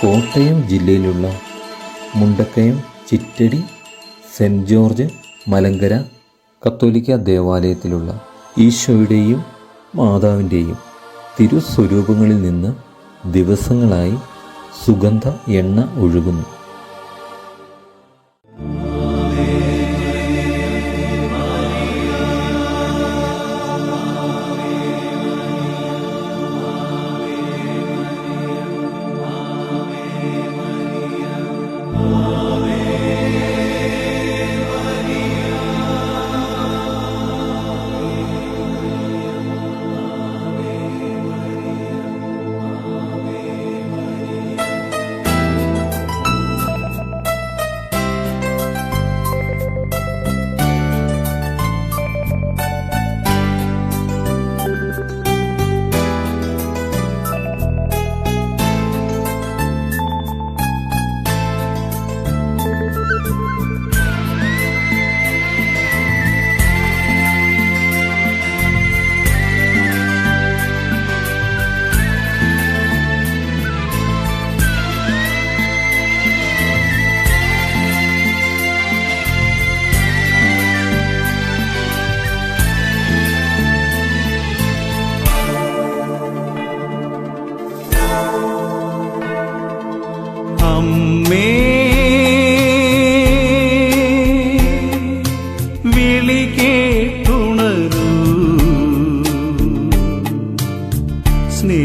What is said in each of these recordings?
കോട്ടയം ജില്ലയിലുള്ള Mundakayam Chittadi saint George Malankara കത്തോലിക്ക ദേവാലയത്തിലുള്ള ഈശോയുടെയും മാതാവിന്റെയും തിരുസ്വരൂപങ്ങളിൽ നിന്ന് ദിവസങ്ങളായി സുഗന്ധ എണ്ണ ഒഴുകുന്നു.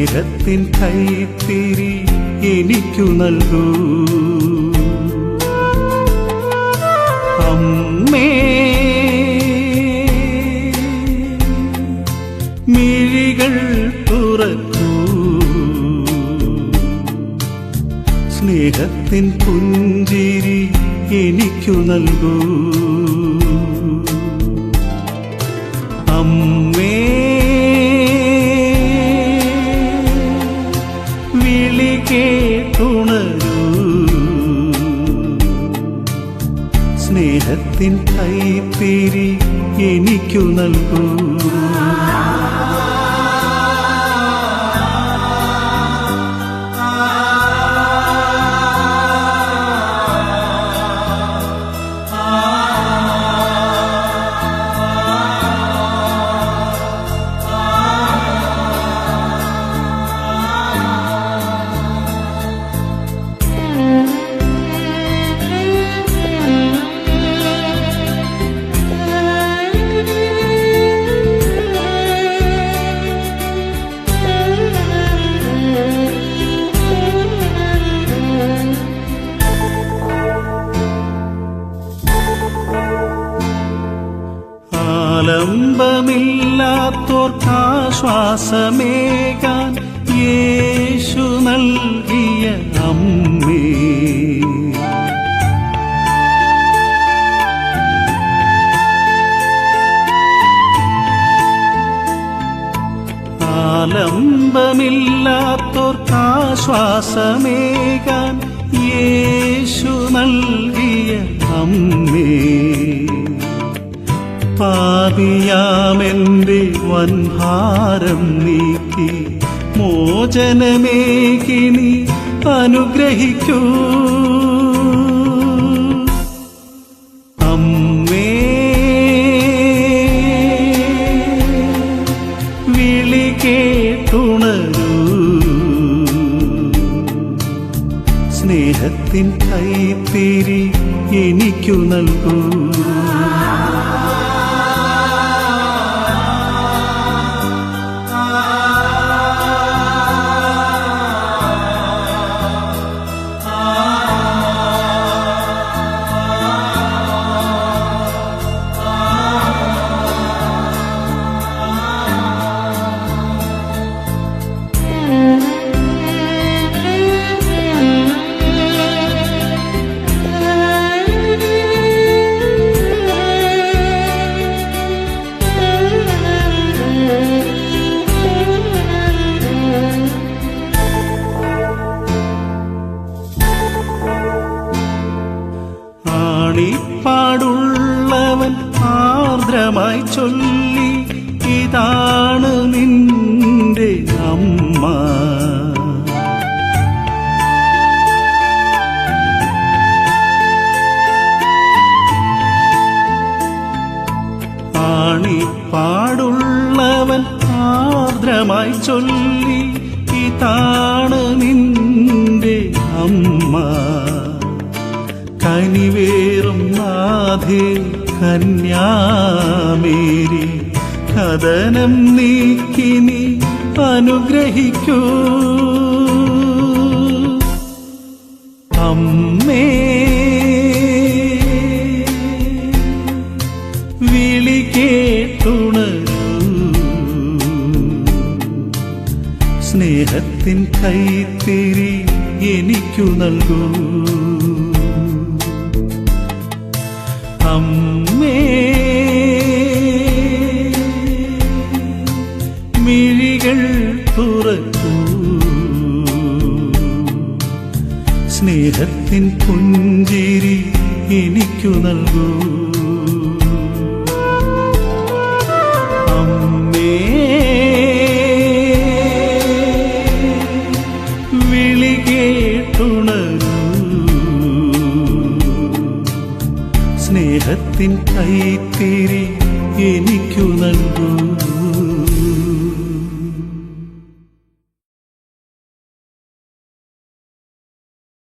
സ്നേഹത്തിൻ കൈത്തിരി എനിക്കു നൽകൂ. അമ്മേ മിഴികൾ തുറക്കൂ. സ്നേഹത്തിൻ പുഞ്ചിരി എനിക്കു നൽകൂ. അമ്മേ വിളി കേട്ടുണരൂ സ്നേഹത്തിൻ കൈത്തിരി എനിക്കു നൽകൂ. ആലംബമില്ലാത്തോർക്കാശ്വാസമേകാൻ യേശു നൽകിയ അമ്മേ. ആലംബമില്ലാത്തോർക്കാശ്വാസമേകാൻ യേശു നൽകിയ അമ്മേ. പാപിയാമെന്റെ വൻഭാരം നീക്കി. മോചനമേകി നീ അനുഗ്രഹിക്കൂ. അമ്മേ സ്നേഹത്തിൻ കൈത്തിരി എനിക്കു നൽകൂ. ഇതാണ് നിന്റെ അമ്മ. പാടുള്ളവൻ ആർദ്രമായി ചൊല്ലി ഇതാണ് നിന്റെ അമ്മ. കനിവേറും നാഥേ കന്യാമേരി. കഥനം നീക്കിനി അനുഗ്രഹിക്കൂ. അമ്മേ വിളി കേട്ടുണരൂ. സ്നേഹത്തിൻ കൈത്തിരി എനിക്കു നൽകൂ. അമ്മേ മിഴികൾ തുറക്കൂ. സ്നേഹത്തിൻ പുഞ്ചിരി എനിക്കു നൽകൂ. അമ്മേ വിളി സ്നേഹത്തിൻ കൈത്തിരി എനിക്കു നൽകൂ.